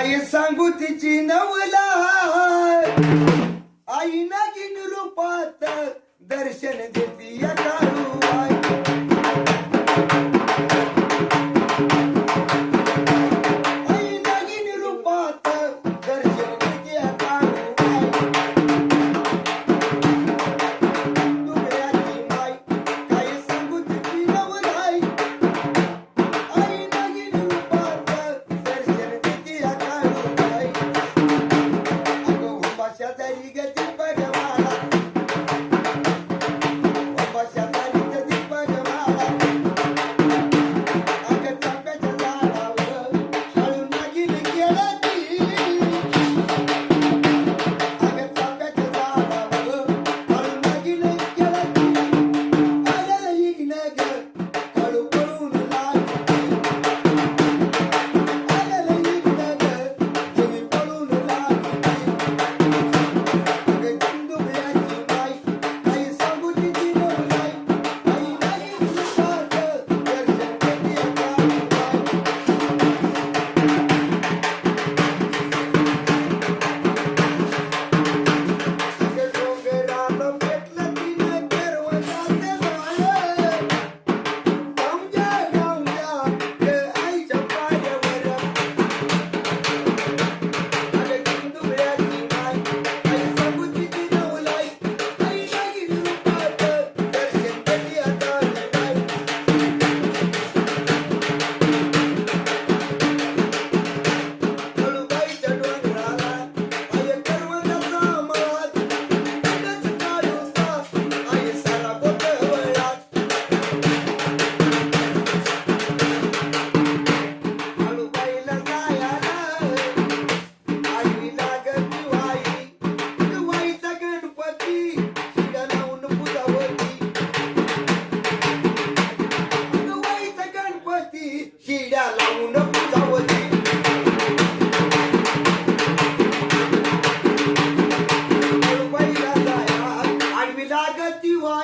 आई सांगू तिची नवला आई नागिन रूपात दर्शन देती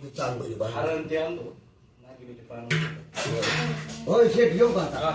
आमची चालू होईल हरण ते आणतो नागिनीचे होय शेठ घेऊ का आता?